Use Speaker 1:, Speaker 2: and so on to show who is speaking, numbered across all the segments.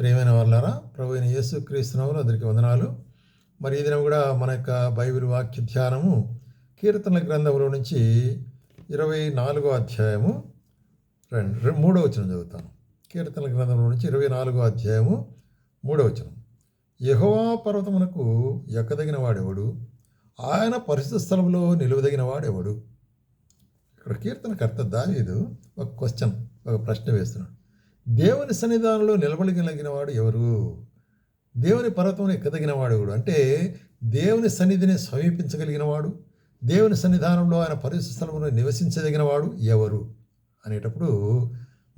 Speaker 1: ప్రియమైన వాళ్ళారా ప్రభు అయిన యేసు క్రీస్తునవులు అందరికీ వందనాలు. మరి ఈ దినం కూడా మన యొక్క బైబిల్ వాక్య ధ్యానము కీర్తనల గ్రంథంలో నుంచి ఇరవై నాలుగో అధ్యాయము రెండు రె- మూడో వచనం చదువుతాను. కీర్తనల గ్రంథంలో నుంచి ఇరవై నాలుగో అధ్యాయము మూడో వచనం. యహోవా పర్వతమునకు ఎక్కదగిన వాడెవడు? ఆయన పరిశుద్ధ స్థలంలో నిలువదగిన వాడెవడు? ఇక్కడ కీర్తనకర్త దావీదు ఒక క్వశ్చన్ ఒక ప్రశ్న వేస్తున్నాడు. దేవుని సన్నిధానంలో నిలబడగలిగిన వాడు ఎవరు? దేవుని పర్వతం ఎక్కదగిన వాడు ఎవడు? అంటే దేవుని సన్నిధిని సమీపించగలిగిన వాడు దేవుని సన్నిధానంలో ఆయన పరిశుద్ధ స్థలంలో నివసించదగిన వాడు ఎవరు అనేటప్పుడు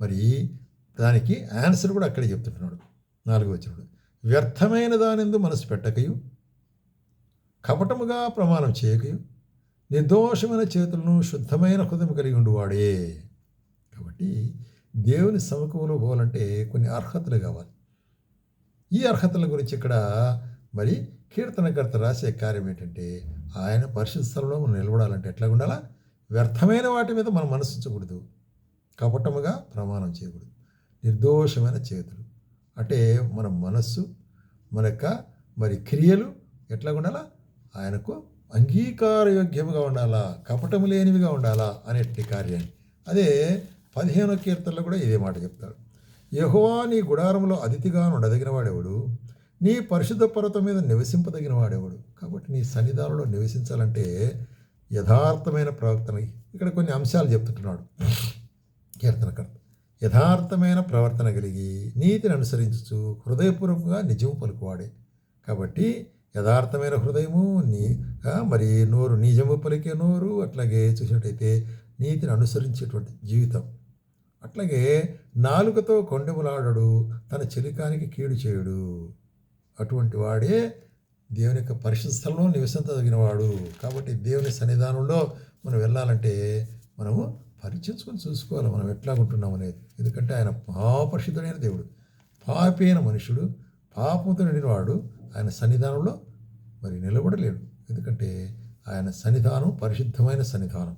Speaker 1: మరి దానికి ఆన్సర్ కూడా అక్కడే చెప్తుంటున్నాడు నాలుగు వచ్చినప్పుడు వ్యర్థమైన దానిందు మనసు పెట్టకయు కపటముగా ప్రమాణం చేయకయు నిర్దోషమైన చేతులను శుద్ధమైన హృదయం కలిగి ఉండువాడే. కాబట్టి దేవుని సమకూలు పోవాలంటే కొన్ని అర్హతలు కావాలి. ఈ అర్హతల గురించి ఇక్కడ మరి కీర్తనకర్త రాసే కార్యం ఏంటంటే ఆయన పరిశుద్ధ స్థలంలో మనం నిలబడాలంటే ఎట్లా ఉండాలా? వ్యర్థమైన వాటి మీద మనం మనసించకూడదు కపటముగా ప్రమాణం చేయకూడదు. నిర్దోషమైన చేతులు. అంటే మన మనస్సు మన యొక్క మరి క్రియలు ఎట్లా ఉండాలా? ఆయనకు అంగీకారయోగ్యముగా ఉండాలా? కపటము లేనివిగా ఉండాలా? అనేటి కార్యాన్ని. అదే పదిహేనో కీర్తనలో కూడా ఇదే మాట చెప్తాడు. యహోవా నీ గుడారంలో అతిథిగా ఉండదగిన వాడెవడు నీ పరిశుద్ధ పర్వతం మీద నివసింపదగిన వాడేవాడు కాబట్టి నీ సన్నిధానంలో నివసించాలంటే యథార్థమైన ప్రవర్తన. ఇక్కడ కొన్ని అంశాలు చెప్తుంటున్నాడు కీర్తనకర్త. యథార్థమైన ప్రవర్తన కలిగి నీతిని అనుసరించు హృదయపూర్వకంగా నిజం పలుకువాడే. కాబట్టి యథార్థమైన హృదయము నీ మరి నోరు నిజము పలికే నోరు అట్లాగే చూసినట్టయితే నీతిని అనుసరించేటువంటి జీవితం. అట్లాగే నాలుకతో కొండెములాడడు తన చిలికానికి కీడు చేయుడు. అటువంటి వాడే దేవుని యొక్క పరిశుద్ధంలో స్థలంలో నివసించదగిన వాడు కాబట్టి దేవుని సన్నిధానంలో మనం వెళ్ళాలంటే మనము పరిచయించుకొని చూసుకోవాలి. మనం ఎట్లా ఉంటున్నాం అనేది ఎందుకంటే ఆయన మహాపరిశుద్ధుడైన దేవుడు. పాపైన మనుషుడు పాపంతో నిండిన వాడు ఆయన సన్నిధానంలో మరి నిలబడలేడు. ఎందుకంటే ఆయన సన్నిధానం పరిశుద్ధమైన సన్నిధానం.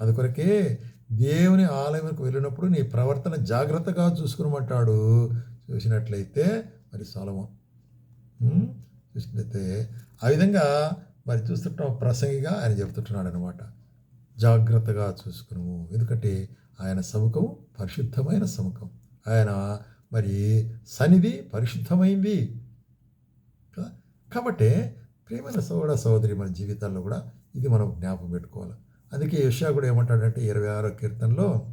Speaker 1: అది కొరకే దేవుని ఆలయంకు వెళ్ళినప్పుడు నీ ప్రవర్తన జాగ్రత్తగా చూసుకునమంటాడు. చూసినట్లయితే మరి సొలమం చూసినట్లయితే ఆ విధంగా మరి చూస్తుంటాం ప్రసంగిగా ఆయన చెబుతుంటున్నాడు అనమాట జాగ్రత్తగా చూసుకును ఎందుకంటే ఆయన సముఖం పరిశుద్ధమైన సముఖం. ఆయన మరి సన్నిధి పరిశుద్ధమైంది. కాబట్టి ప్రేమైన సోదర సహోదరి మన జీవితాల్లో కూడా ఇది మనం జ్ఞాపకం పెట్టుకోవాలి. అందుకే యశా కూడా ఏమంటాడంటే ఇరవై ఆరో కీర్తనలో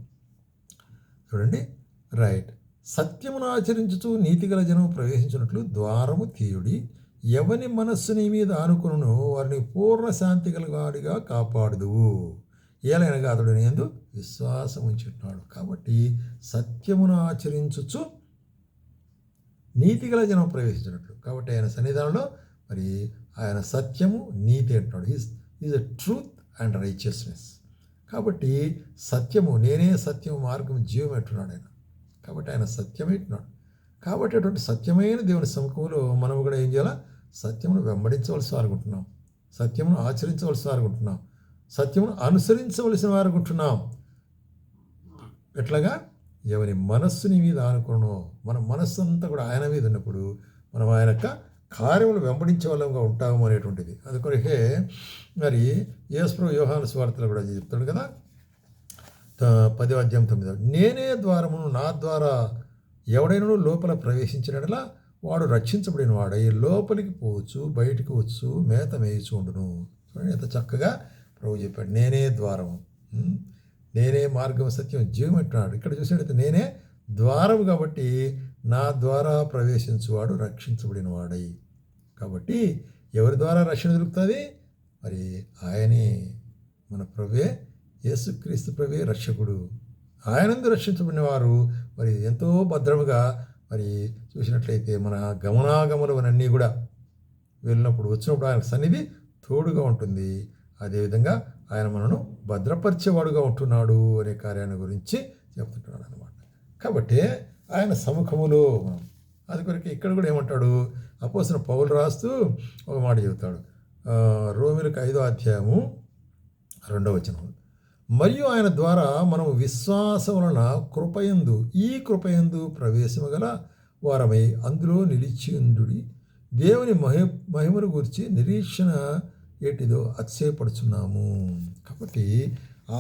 Speaker 1: చూడండి రైట్. సత్యమును ఆచరించుతూ నీతిగల జనం ప్రవేశించినట్లు ద్వారము తీయుడి ఎవని మనస్సు నీ మీద ఆనుకును వారిని పూర్ణ శాంతి గలవాడిగా కాపాడుదువు. ఏలైనగా అతడు నేందు విశ్వాసం ఉంచున్నాడు కాబట్టి సత్యమును ఆచరించుచు నీతిగల జనం ప్రవేశించినట్లు. కాబట్టి ఆయన సన్నిధానంలో మరి ఆయన సత్యము నీతి అంటున్నాడు. Is is a truth and righteousness కాబట్టి సత్యము నేనే సత్యము మార్గం జీవం అంటున్నాడు ఆయన. కాబట్టి ఆయన సత్యమే అంటున్నాడు కాబట్టి అటువంటి సత్యమైన దేవుని సముఖంలో మనం కూడా ఏం చేయాలా? సత్యమును వెంబడించవలసి అనుకుంటున్నాం సత్యమును ఆచరించవలసి అనుకుంటున్నాం సత్యమును అనుసరించవలసిన అనుకుంటున్నాం ఎట్లాగా? ఎవరి మనస్సుని మీద ఆనుకున్నో మన మనస్సు అంతా కూడా ఆయన మీద ఉన్నప్పుడు మనం ఆయన యొక్క కార్యములు వెంబడించే వాళ్ళంగా ఉంటాము అనేటువంటిది. అందుకొరకే మరి యేసు వ్యూహాన స్వార్థలు కూడా చెప్తాడు కదా? పది అధ్యాయం తొమ్మిది. నేనే ద్వారమును నా ద్వారా ఎవడైనా లోపల ప్రవేశించినట్లా వాడు రక్షించబడిన వాడై లోపలికి పోవచ్చు బయటికి వచ్చు మేత మేయచ్చు ఉండును. చూడండి ఎంత చక్కగా ప్రభు చెప్పాడు. నేనే ద్వారము. నేనే మార్గం సత్యం జీవం అంటున్నాడు. ఇక్కడ చూసినట్లయితే నేనే ద్వారం కాబట్టి నా ద్వారా ప్రవేశించువాడు రక్షించబడినవాడై. కాబట్టి ఎవరి ద్వారా రక్షణ దొరుకుతుంది? మరి ఆయనే మన ప్రభే యేసుక్రీస్తు ప్రభే రక్షకుడు. ఆయనందు రక్షించబడిన వారు మరి ఎంతో భద్రముగా మరి చూసినట్లయితే మన గమనాగమనవన్నీ కూడా వెళ్ళినప్పుడు వచ్చినప్పుడు ఆయన సన్నిధి తోడుగా ఉంటుంది. అదేవిధంగా ఆయన మనను భద్రపరిచేవాడుగా ఉంటున్నాడు అనే కార్యాన్ని గురించి చెప్తుంటున్నాడు అనమాట కాబట్టి ఆయన సముఖములో అది కొరకు ఇక్కడ కూడా ఏమంటాడు? అపోసిన పౌలు రాస్తూ ఒక మాట చెబుతాడు. రోమిలకు ఐదో అధ్యాయము రెండవ వచనం మరియు ఆయన ద్వారా మనం విశ్వాసం వలన కృపయందు ఈ కృపయందు ప్రవేశము గల వారమై అందులో నిలిచియుండుడి దేవుని మహి మహిమను గురించి నిరీక్షణ ఏటిదో అతిశయపడుచున్నాము. కాబట్టి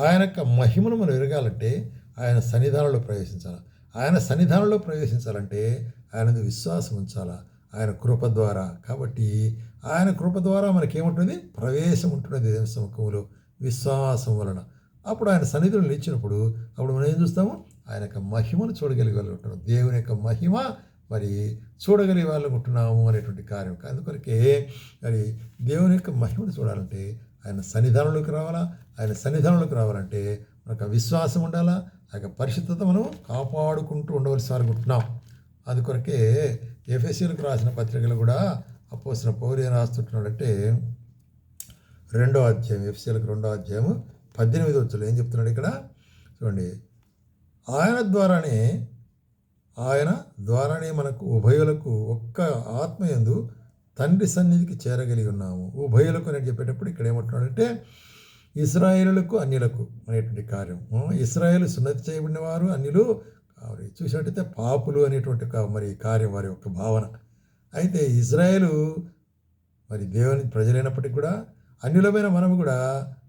Speaker 1: ఆయన యొక్క మహిమను మనం ఎరగాలంటే ఆయన సన్నిధానంలో ప్రవేశించాలి? ఆయన సన్నిధానంలో ప్రవేశించాలంటే ఆయన విశ్వాసం ఉంచాలా? ఆయన కృప ద్వారా. కాబట్టి ఆయన కృప ద్వారా మనకేముంటుంది? ప్రవేశం ఉంటుంది దేవుని సముఖంలో. విశ్వాసం వలన. అప్పుడు ఆయన సన్నిధిలో నిలిచినప్పుడు అప్పుడు మనం ఏం చూస్తాము? ఆయన యొక్క మహిమను చూడగలిగే దేవుని యొక్క మహిమ మరి చూడగలిగే వాళ్ళు ఉంటున్నాము అనేటువంటి కార్యం. అందుకొరకే మరి దేవుని యొక్క మహిమను చూడాలంటే ఆయన సన్నిధానంలోకి రావాలా? ఆయన సన్నిధానంలోకి రావాలంటే మనకు విశ్వాసం ఉండాలా? ఆ యొక్క పరిశుద్ధత మనం కాపాడుకుంటూ ఉండవలసి అనుకుంటున్నాం అది కొరకే ఎఫ్ఎస్సీలకు రాసిన పత్రికలు కూడా అపోసిన పౌరు ఏం రాస్తుంటున్నాడంటే రెండో అధ్యాయం ఎఫ్సీలకు రెండో అధ్యాయం పద్దెనిమిది వచ్చులు ఏం చెప్తున్నాడు ఇక్కడ? చూడండి. ఆయన ద్వారానే ఆయన ద్వారానే మనకు ఉభయులకు ఒక్క ఆత్మయందు తండ్రి సన్నిధికి చేరగలిగి ఉన్నాము. ఉభయులకు అని చెప్పేటప్పుడు ఇక్కడ ఏమంటున్నాడంటే ఇస్రాయేలులకు అన్యులకు అనేటువంటి కార్యం. ఇస్రాయేల్ సున్నతి చేయబడిన వారు అన్యులు చూసినట్టయితే పాపులు అనేటువంటి మరి కార్యం వారి యొక్క భావన. అయితే ఇజ్రాయేలు మరి దేవుని ప్రజలైనప్పటికీ కూడా అన్యులమైన మనము కూడా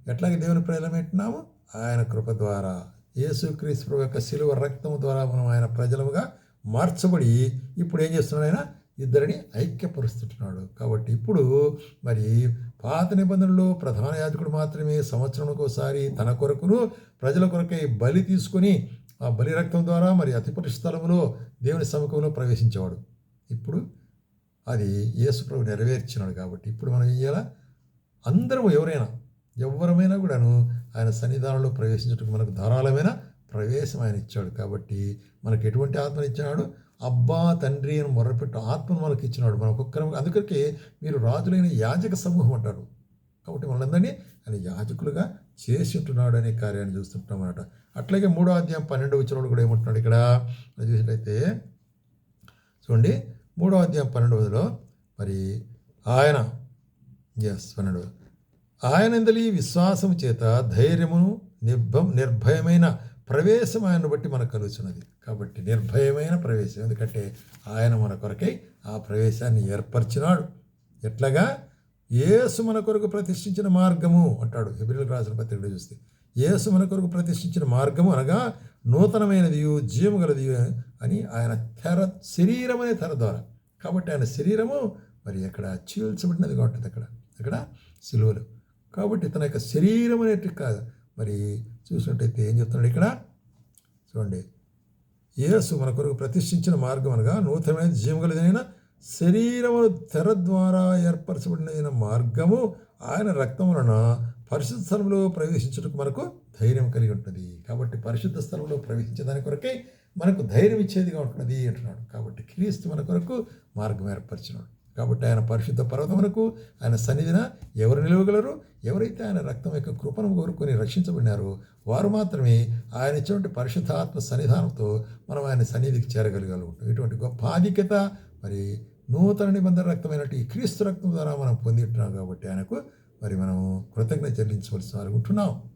Speaker 1: ఎట్లాగే దేవుని ప్రజలమేంటున్నాము ఆయన కృప ద్వారా యేసుక్రీస్తు యొక్క శిలువ రక్తము ద్వారా మనం ఆయన ప్రజలముగా మార్చబడి ఇప్పుడు ఏం చేస్తున్నాడు ఆయన? ఇద్దరిని ఐక్యపరుస్తుంటున్నాడు. కాబట్టి ఇప్పుడు మరి పాత నిబంధనలు ప్రధాన యాజకుడు మాత్రమే సంవత్సరంకు ఒకసారి తన కొరకును ప్రజల కొరకై బలి తీసుకొని ఆ బలి రక్తం ద్వారా మరి అతి స్థలంలో దేవుని సముఖంలో ప్రవేశించేవాడు. ఇప్పుడు అది యేసుప్రభు నెరవేర్చినాడు కాబట్టి ఇప్పుడు మనం ఏం చేయాలా ఎవరైనా ఎవరమైనా కూడాను ఆయన సన్నిధానంలో ప్రవేశించడానికి మనకు ధారాళమైన ప్రవేశం ఆయన ఇచ్చాడు. కాబట్టి మనకు ఎటువంటి ఆత్మనిచ్చాడు అబ్బా తండ్రి అని మొరపెట్టు ఆత్మను మనకి ఇచ్చినాడు. మన ఒక్కొక్కరం అందుకే మీరు రాజులైన యాజక సమూహం అంటారు. కాబట్టి మనందరినీ ఆయన యాజకులుగా చేసి ఉంటున్నాడు అనే కార్యాన్ని చూస్తుంటాం అన్నమాట అట్లాగే మూడో అధ్యాయం పన్నెండు వచ్చిన కూడా ఏమంటున్నాడు ఇక్కడ? చూసినట్లయితే చూడండి మూడో అధ్యాయం పన్నెండవదిలో మరి ఆయన ఎస్ పన్నెండు. ఆయన ఇందలి విశ్వాసం చేత ధైర్యమును నిర్భం నిర్భయమైన ప్రవేశం ఆయనను బట్టి మనకు కలుగుతున్నది. కాబట్టి నిర్భయమైన ప్రవేశం. ఎందుకంటే ఆయన మన కొరకై ఆ ప్రవేశాన్ని ఏర్పరిచినాడు. ఎట్లాగా? ఏసు మన కొరకు ప్రతిష్ఠించిన మార్గము అంటాడు. హిబ్రిల్ రాసిన పత్రికలో చూస్తే ఏసు మన కొరకు ప్రతిష్ఠించిన మార్గము అనగా నూతనమైనది జీవము గలది అని ఆయన తెర శరీరమనే తెర ద్వారా. కాబట్టి ఆయన శరీరము మరి అక్కడ చీల్చబడినది ఉంటుంది అక్కడ. అక్కడ సిలువలు. కాబట్టి తన యొక్క శరీరం అనేటి కాదు. మరి చూసినట్టయితే ఏం చెప్తున్నాడు ఇక్కడ? చూడండి. యేసు మన కొరకు ప్రతిష్ఠించిన మార్గం అనగా నూతనమైన జీవగలదైన శరీరము తెర ద్వారా ఏర్పరచబడిన మార్గము ఆయన రక్తం వలన పరిశుద్ధ స్థలంలో ప్రవేశించడానికి మనకు ధైర్యం కలిగి ఉంటుంది కాబట్టి పరిశుద్ధ స్థలంలో ప్రవేశించే దాని కొరకే మనకు ధైర్యం ఇచ్చేదిగా ఉంటున్నది అంటున్నాడు. కాబట్టి క్రీస్తు మన కొరకు మార్గం ఏర్పరిచినాడు. కాబట్టి ఆయన పరిశుద్ధ పర్వతమునకు ఆయన సన్నిధిన ఎవరు నిలవగలరు? ఎవరైతే ఆయన రక్తం యొక్క కృపను కోరుకొని రక్షించబడినారో వారు మాత్రమే ఆయన ఇచ్చినటువంటి పరిశుద్ధాత్మ సన్నిధానంతో మనం ఆయన సన్నిధికి చేరగలిగాలుంటాం ఇటువంటి గొప్ప ఆధిక్యత మరి నూతన నిబంధన రక్తమైనట్టు ఈ క్రీస్తు రక్తం ద్వారా మనం పొంది కాబట్టి ఆయనకు మరి మనం కృతజ్ఞత చెల్లించవలసిన వారు ఉంటున్నాం.